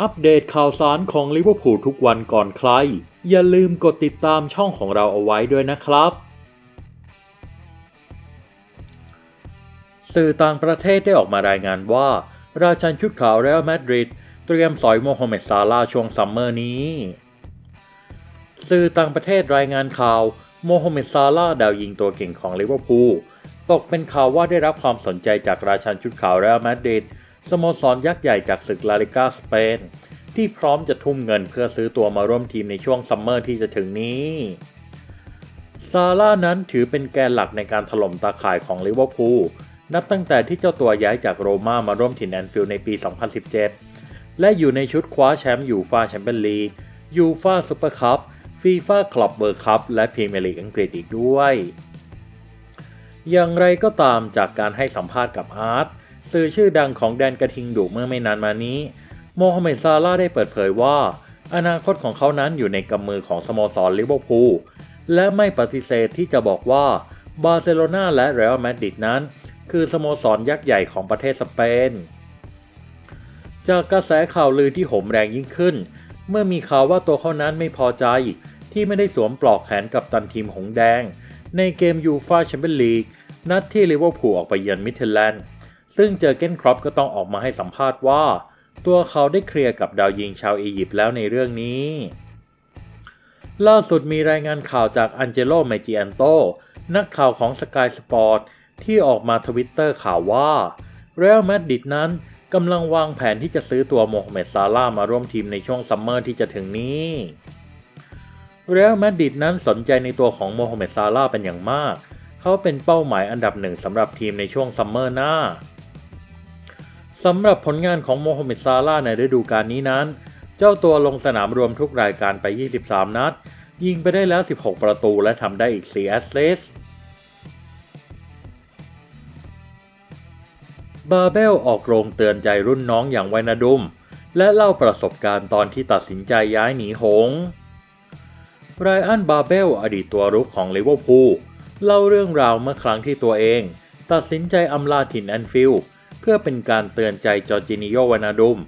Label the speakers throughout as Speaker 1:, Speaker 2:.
Speaker 1: อัปเดตข่าวสารของลิเวอร์พูลทุกวันก่อนใคร อย่าลืมกดติดตามช่องของเราเอาไว้ด้วยนะครับ สื่อต่างประเทศได้ออกมารายงานว่า ราชันชุดขาวเรอัลมาดริดเตรียมสอยโมฮัมเหม็ดซาลาช่วงซัมเมอร์นี้ สื่อต่างประเทศรายงานข่าวโมฮัมเหม็ดซาลาดาวยิงตัวเก่งของลิเวอร์พูลตกเป็นข่าวว่าได้รับความสนใจจากราชันชุดขาวเรอัลมาดริด สโมสรยักษ์ใหญ่จากศึกลาลิกาสเปน ที่พร้อมจะทุ่มเงินเพื่อซื้อตัวมาร่วมทีมในช่วงซัมเมอร์ที่จะถึงนี้ซาร่านั้นถือเป็นแกนหลักในการถล่มตาข่ายของลิเวอร์พูลนับตั้งแต่ที่เจ้าตัวย้ายจากโรม่ามาร่วมถิ่นแอนฟิลด์ในปี 2017 และอยู่ในชุดคว้าแชมป์ยูฟาแชมเปี้ยนลีกยูฟาซูเปอร์คัพฟีฟ่าคลับเบอร์คัพและพรีเมียร์ลีกอังกฤษอีกด้วย อย่างไรก็ตามจากการให้สัมภาษณ์กับอาร์ต สื่อชื่อดังของแดนกระทิงดุเมื่อไม่นานมานี้ โมฮัมเหม็ดซาลาได้เปิดเผยว่า อนาคตของเขานั้นอยู่ในกำมือของสโมสรลิเวอร์พูลและไม่ปฏิเสธที่จะบอกว่าบาร์เซโลนาและเรอัลมาดริดนั้น คือสโมสรยักษ์ใหญ่ของประเทศสเปน จากกระแสข่าวลือที่โหมแรงยิ่งขึ้น เมื่อมีข่าวว่าตัวเขานั้นไม่พอใจ ที่ไม่ได้สวมปลอกแขนกับตันทีมหงแดง ในเกมยูฟาแชมเปี้ยนลีกนัดที่ลิเวอร์พูลออกไปเยือนมิดเทลแลนด์ ซึ่งเจอเกนครอปก็ต้องออกมาให้สัมภาษณ์ว่า ตัวเขาได้เคลียร์กับดาวยิงชาวอียิปต์แล้วในเรื่องนี้ ล่าสุดมีรายงานข่าวจากอันเจโลเมจิอันโต นักข่าวของสกายสปอร์ตที่ออกมาทวิตเตอร์ข่าวว่าเรอัลมาดริดนั้นกำลังวางแผนที่จะซื้อตัวโมฮัมเหม็ดซาลามาร่วมทีมในช่วงซัมเมอร์ที่จะถึงนี้เรอัลมาดริดนั้นสนใจในตัวของโมฮัมเหม็ดซาลาเป็นอย่างมาก เขาเป็นเป้าหมายอันดับหนึ่งสำหรับทีมในช่วงซัมเมอร์หน้า สำหรับผลงานของโมฮัมหม็ดซาลาในฤดูกาลนี้นั้น เจ้าตัวลงสนามรวมทุกรายการไป 23 นัด ยิงไปได้แล้ว 16 ประตูและทำได้อีก 4 แอสซิสบาเบลออกโรงเตือนใจรุ่นน้องอย่างไวนาดุม และเล่าประสบการณ์ตอนที่ตัดสินใจย้ายหนีหงไรอันบาเบลอดีตตัวรุกของลิเวอร์พูลเล่าเรื่องราวเมื่อครั้งที่ตัวเอง ตัดสินใจอำลาถิ่นแอนฟิลด์ เพื่อเป็นการเตือนใจจอร์จินิโยวานาดุม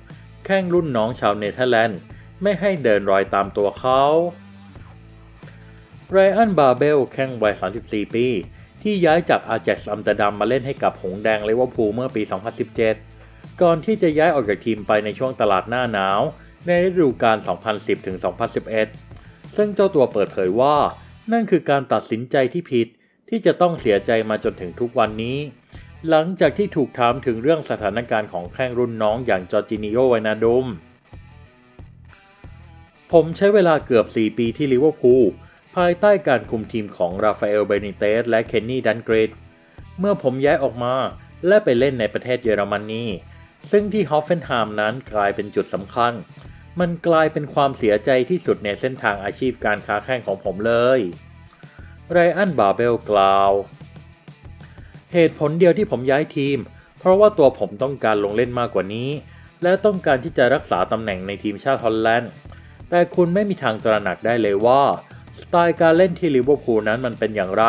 Speaker 1: แข้งรุ่นน้องชาวเนเธอร์แลนด์ ไม่ให้เดินรอยตามตัวเขาไรอันบาเบลแข้งวัย 34 ปี ที่ย้ายจากอาแจ็กซ์อัมเตอร์ดัมมาเล่นให้กับหงแดงเลเวอร์พูลเมื่อปี 2017 ก่อนที่จะย้ายออกจากทีมไปในช่วงตลาดหน้าหนาว ในฤดูกาล 2010-2011 ซึ่งเจ้าตัวเปิดเผยว่า นั่นคือการตัดสินใจที่ผิดที่จะต้องเสียใจมาจนถึงทุกวันนี้ หลังจากที่ถูกถามถึงเรื่องสถานการณ์ของแข้งรุ่นน้องอย่างจอร์จินิโยไวนาดุมผมใช้เวลาเกือบ 4 ปีที่ลิเวอร์พูลภายใต้การคุมทีมของราฟาเอลเบนิเตสและเคนนี่ดันเกรด เมื่อผมย้ายออกมาและไปเล่นในประเทศเยอรมนี ซึ่งที่ฮอฟเฟนไฮม์นั้นกลายเป็นจุดสำคัญ มันกลายเป็นความเสียใจที่สุดในเส้นทางอาชีพการค้าแข่งของผมเลย ไรอันบาเบลกล่าว เหตุผลเดียวที่ผมย้ายทีม เพราะว่าตัวผมต้องการลงเล่นมากกว่านี้ และต้องการที่จะรักษาตำแหน่งในทีมชาติฮอลแลนด์ แต่คุณไม่มีทางตระหนักได้เลยว่า สไตล์การเล่นที่ลิเวอร์พูลนั้นมันเป็นอย่างไร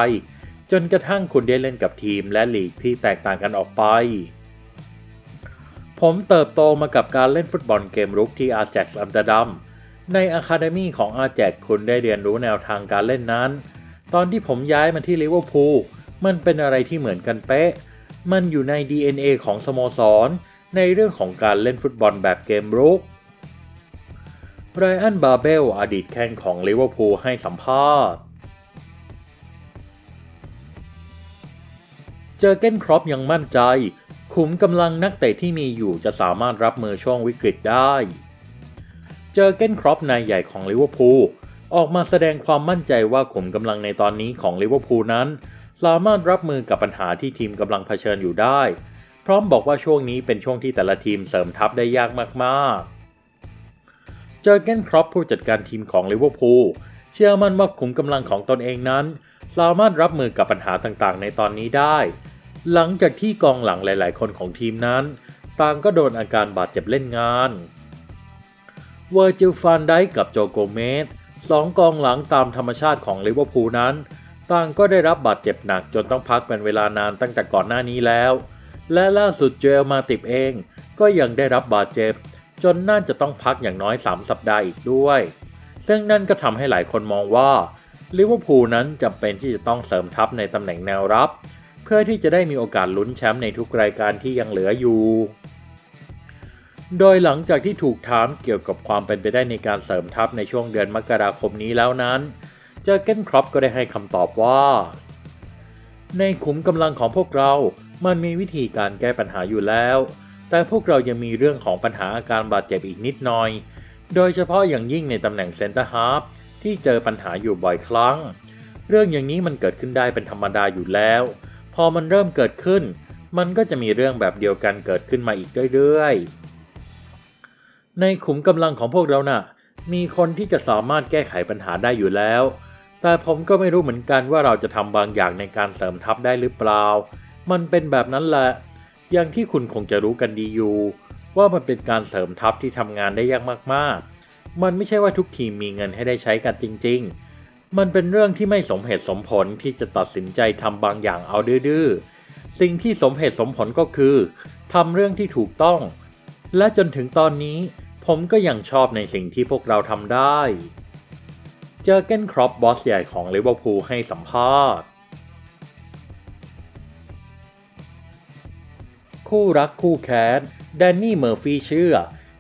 Speaker 1: จนกระทั่งคุณได้เล่นกับทีมและลีกที่แตกต่างกันออกไป ผมเติบโตมากับการเล่นฟุตบอลเกมรุกที่อาแจ็กซ์อัมสเตอร์ดัมในอะคาเดมีของอาแจ็กคุณได้เรียนรู้แนวทางการเล่นนั้น ตอนที่ผมย้ายมาที่ลิเวอร์พูล มันเป็นอะไรที่เหมือนกันเป๊ะ มันอยู่ใน DNA ของสโมสร ในเรื่องของการเล่นฟุตบอลแบบเกมรุกไรอัน บาเบล อดีตแข้งของลิเวอร์พูลให้สัมภาษณ์ เจอเก้นครอปยังมั่นใจ ขุมกำลังนักเตะที่มีอยู่จะสามารถรับมือช่วงวิกฤตได้ เจอเก้นครอปนายใหญ่ของลิเวอร์พูลออกมาแสดงความมั่นใจว่าขุมกำลังในตอนนี้ของลิเวอร์พูลนั้น สามารถรับมือกับปัญหาที่ทีมกำลังเผชิญอยู่ได้ พร้อมบอกว่าช่วงนี้เป็นช่วงที่แต่ละทีมเสริมทัพได้ยากมากๆ เจอเกนครอปผู้จัดการทีมของลิเวอร์พูลเชื่อมั่นว่าขุมกำลังของตนเองนั้น สามารถรับมือกับปัญหาต่างๆ ในตอนนี้ได้ หลังจากที่กองหลังหลาย ๆ คนของทีมนั้น ต่างก็โดนอาการบาดเจ็บเล่นงาน เวอร์จิลฟานไดกับโจโกเมสสองกองหลังตามธรรมชาติของลิเวอร์พูลนั้น ต่างก็ได้รับบาดเจ็บหนักจนต้องพักเป็นเวลานานตั้งแต่ก่อนหน้านี้แล้ว และล่าสุดเจลมาติบเอง ก็ยังได้รับบาดเจ็บ จนน่าจะต้องพักอย่างน้อย 3 สัปดาห์อีกด้วย ซึ่งนั่นก็ทำให้หลายคนมองว่าลิเวอร์พูลนั้นจำเป็นที่จะต้องเสริมทัพในตำแหน่งแนวรับ เพื่อที่จะได้มีโอกาสลุ้นแชมป์ในทุกรายการที่ยังเหลืออยู่ โดยหลังจากที่ถูกถามเกี่ยวกับความเป็นไปได้ในการเสริมทัพในช่วงเดือนมกราคมนี้แล้วนั้น เจอเกนครอปก็ได้ให้คำตอบว่า ในขุมกำลังของพวกเรา มันมีวิธีการแก้ปัญหาอยู่แล้ว แต่พวกเรายังมีเรื่องของปัญหาอาการบาดเจ็บอีกนิดหน่อย โดยเฉพาะอย่างยิ่งในตำแหน่งเซนเตอร์ฮาร์ฟที่เจอปัญหาอยู่บ่อยครั้ง เรื่องอย่างนี้มันเกิดขึ้นได้เป็นธรรมดาอยู่แล้ว พอมันเริ่มเกิดขึ้น มันก็จะมีเรื่องแบบเดียวกันเกิดขึ้นมาอีกเรื่อยๆ ในขุมกำลังของพวกเราน่ะมีคนที่จะสามารถแก้ไขปัญหาได้อยู่แล้ว แต่ผมก็ไม่รู้เหมือนกันว่าเราจะทำบางอย่างในการเสริมทัพได้หรือเปล่า มันเป็นแบบนั้นแหละ อย่างที่คุณคงจะรู้กันดีอยู่ ว่ามันเป็นการเสริมทัพที่ทำงานได้ยากมากๆ มันไม่ใช่ว่าทุกทีมมีเงินให้ได้ใช้กันจริง ๆ มันเป็นเรื่องที่ไม่สมเหตุสมผลที่จะตัดสินใจทำบางอย่างเอาดื้อๆ สิ่งที่สมเหตุสมผลก็คือทำเรื่องที่ถูกต้อง และจนถึงตอนนี้ผมก็ยังชอบในสิ่งที่พวกเราทำได้ เจอเกนครอปบอสใหญ่ของลิเวอร์พูลให้สัมภาษณ์ คู่รักคู่แค้นแดนนี่เมอร์ฟี่เชื่อ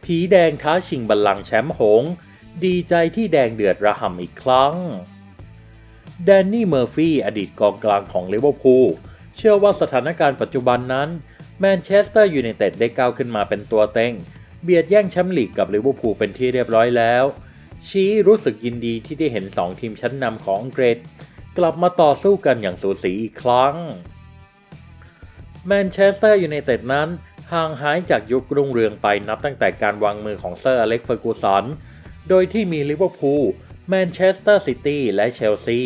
Speaker 1: ผีแดงท้าชิงบัลลังก์แชมป์หง ดีใจที่แดงเดือดระห่ำอีกครั้ง แดนนี่เมอร์ฟี่อดีตกองกลางของลิเวอร์พูลเชื่อว่าสถานการณ์ปัจจุบันนั้นแมนเชสเตอร์ยูไนเต็ดได้ก้าวขึ้นมาเป็นตัวเต็ง เบียดแย่งแชมป์ลีกกับลิเวอร์พูลเป็นที่เรียบร้อยแล้ว ชี้รู้สึกยินดีที่ได้เห็น 2 ทีมชั้นนำของอังกฤษ กลับมาต่อสู้กันอย่างสูสีอีกครั้ง แมนเชสเตอร์ยูไนเต็ดนั้นห่างหายจากยุครุ่งเรืองไปนับตั้งแต่การวางมือของเซอร์อเล็กซ์เฟอร์กูสัน โดยที่มีลิเวอร์พูล แมนเชสเตอร์ซิตี้ และเชลซี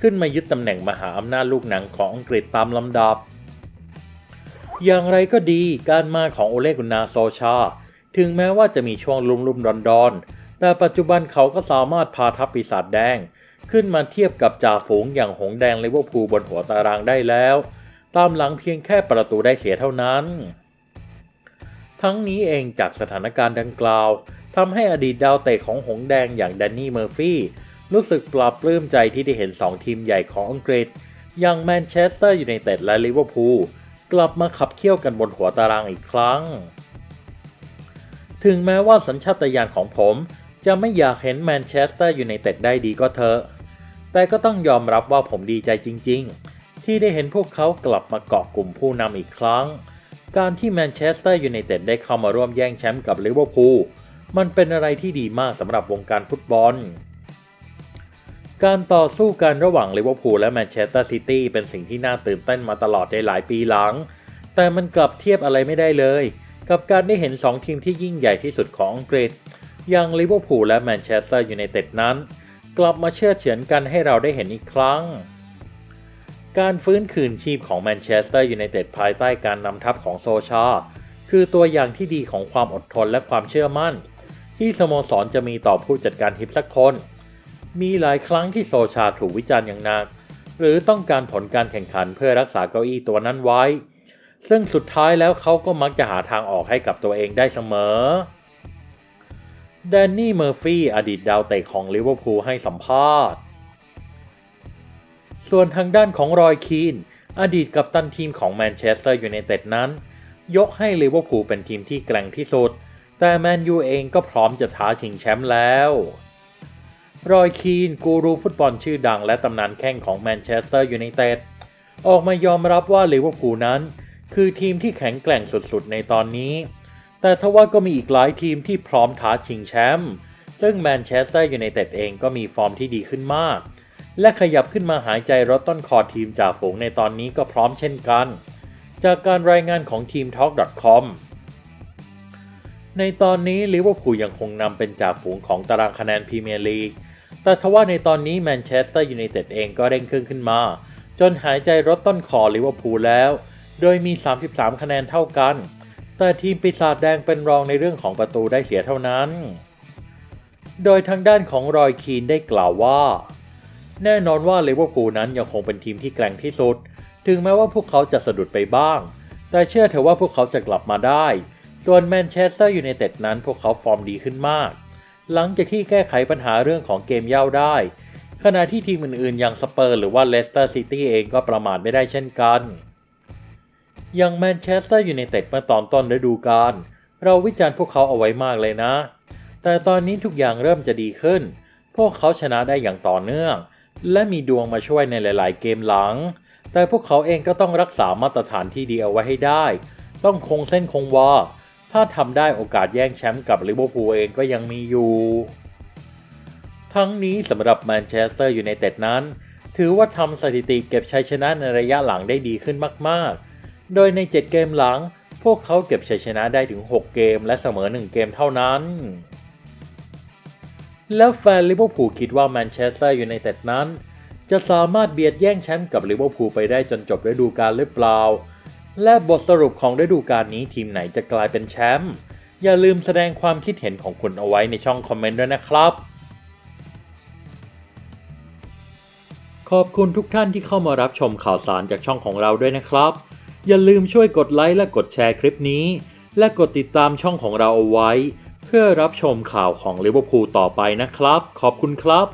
Speaker 1: ขึ้นมายึดตำแหน่งมหาอำนาจลูกหนังของอังกฤษตามลำดับ อย่างไรก็ดีการมาของโอเลกุนาโซชา ถึงแม้ว่าจะมีช่วงลุ่มลุ่มดอนดอนๆ แต่ปัจจุบันเขาก็สามารถพาทัพปีศาจแดง ขึ้นมาเทียบกับจ่าฝูงอย่างหงแดงเลเวอร์พูลบนหัวตารางได้แล้ว ตามหลังเพียงแค่ประตูได้เสียเท่านั้น ทั้งนี้เองจากสถานการณ์ดังกล่าวทำให้อดีตดาวเตะของหงแดงอย่างแดนนี่เมอร์ฟี่รู้สึกปลาบปลื้มใจที่ได้เห็น 2 ทีมใหญ่ของอังกฤษ อย่างแมนเชสเตอร์ยูไนเต็ดและลิเวอร์พูลกลับมาขับเคี่ยวกันบนหัวตารางอีกครั้ง ถึงแม้ว่าสัญชาตญาณของผม จะไม่อยากเห็นแมนเชสเตอร์ยูไนเต็ดได้ดีก็เถอะ แต่ก็ต้องยอมรับว่าผมดีใจจริง ๆ ที่ได้เห็นพวกเขากลับมาเกาะกลุ่มผู้นำอีกครั้ง การที่แมนเชสเตอร์ยูไนเต็ดได้เข้ามาร่วมแย่งแชมป์กับลิเวอร์พูลมันเป็นอะไรที่ดีมากสำหรับวงการฟุตบอล การต่อสู้กันระหว่างลิเวอร์พูลและแมนเชสเตอร์ซิตี้เป็นสิ่งที่น่าตื่นเต้นมาตลอดในหลายปีหลัง แต่มันกลับเทียบอะไรไม่ได้เลย กับการได้เห็น 2 ทีมที่ยิ่งใหญ่ที่สุดของอังกฤษ อย่างลิเวอร์พูลและแมนเชสเตอร์ยูไนเต็ดนั้น กลับมาเชื่อเฉือนกันให้เราได้เห็นอีกครั้ง การฟื้นคืนชีพของแมนเชสเตอร์ยูไนเต็ดภายใต้การนำทัพของโซชา คือตัวอย่างที่ดีของความอดทนและความเชื่อมั่น ที่สโมสรจะมีต่อผู้จัดการทีมสักคน มีหลายครั้งที่โซชาถูกวิจารณ์อย่างหนัก หรือต้องการผลการแข่งขันเพื่อรักษาเก้าอี้ตัวนั้นไว้ ซึ่งสุดท้ายแล้วเขาก็มักจะหาทางออกให้กับตัวเองได้เสมอ แดนนี่เมอร์ฟี่อดีตดาวเตะของลิเวอร์พูลให้สัมภาษณ์ ส่วนทางด้านของรอยคีน อดีตกัปตันทีมของแมนเชสเตอร์ยูไนเต็ดนั้น ยกให้ลิเวอร์พูลเป็นทีมที่แกร่งที่สุด แต่แมนยูเองก็พร้อมจะท้าชิงแชมป์แล้ว รอยคีน กูรูฟุตบอลชื่อดังและตำนานแข้งของแมนเชสเตอร์ยูไนเต็ดออกมายอมรับว่าลิเวอร์พูลนั้น คือทีมที่แข็งแกร่งสุดๆในตอนนี้ แต่ทว่าก็มีอีกหลายทีมที่พร้อมท้าชิงแชมป์ ซึ่งแมนเชสเตอร์ยูไนเต็ดเองก็มีฟอร์มที่ดีขึ้นมาก และขยับขึ้นมาหายใจรถต้นคอทีมจ่าฝูงในตอนนี้ก็พร้อมเช่นกัน จากการรายงานของทีม Talk.com ในตอนนี้ลิเวอร์พูลยังคงนำเป็นจ่าฝูงของตารางคะแนนพรีเมียร์ลีก แต่ทว่าในตอนนี้แมนเชสเตอร์ยูไนเต็ดเองก็เร่งเครื่องขึ้นมา จนหายใจรถต้นคอลิเวอร์พูลแล้ว โดยมี 33 คะแนนเท่ากัน แต่ทีมปีศาจแดงเป็นรองในเรื่องของประตูได้เสียเท่านั้น โดยทางด้านของรอยคีนได้กล่าวว่า แน่นอนว่าเลเวอร์พูลนั้นยังคงเป็นทีมที่แกร่งที่สุด ถึงแม้ว่าพวกเขาจะสะดุดไปบ้าง แต่เชื่อเถอะว่าพวกเขาจะกลับมาได้ ส่วนแมนเชสเตอร์ยูไนเต็ดนั้นพวกเขาฟอร์มดีขึ้นมาก หลังจากที่แก้ไขปัญหาเรื่องของเกมเย่าได้ ขณะที่ทีมอื่นๆ อย่างสเปอร์หรือว่าเลสเตอร์ซิตี้เองก็ประมาทไม่ได้เช่นกัน อย่างแมนเชสเตอร์ยูไนเต็ดเมื่อตอนต้นฤดูกาลเราวิจารณ์พวกเขาเอาไว้มากเลยนะ แต่ตอนนี้ทุกอย่างเริ่มจะดีขึ้น พวกเขาชนะได้อย่างต่อเนื่อง และมีดวงมาช่วยในหลาย ๆ เกมหลัง แต่พวกเขาเองก็ต้องรักษามาตรฐานที่ดีเอาไว้ให้ได้ ต้องคงเส้นคงวาถ้าทำได้โอกาสแย่งแชมป์กับลิเวอร์พูลเองก็ยังมีอยู่ ทั้งนี้สำหรับแมนเชสเตอร์ยูไนเต็ดนั้น ถือว่าทำสถิติเก็บชัยชนะในระยะหลังได้ดีขึ้นมาก ๆ โดยใน 7 เกมหลัง พวกเขาเก็บชัยชนะได้ถึง 6 เกมและเสมอ 1 เกมเท่านั้น แล้วแฟนลิเวอร์พูลคิดว่าแมนเชสเตอร์ยูไนเต็ดนั้น จะสามารถเบียดแย่งแชมป์กับลิเวอร์พูลไปได้จนจบฤดูกาลหรือเปล่า และบทสรุปของฤดูกาลนี้ทีมไหนจะกลายเป็นแชมป์อย่าลืมแสดงความคิดเห็นของคุณเอาไว้ในช่องคอมเมนต์ด้วยนะครับ ขอบคุณทุกท่านที่เข้ามารับชมข่าวสารจากช่องของเราด้วยนะครับ อย่าลืมช่วยกดไลค์และกดแชร์คลิปนี้ และกดติดตามช่องของเราเอาไว้ เพื่อรับชมข่าวของลิเวอร์พูลต่อไปนะครับ ขอบคุณครับ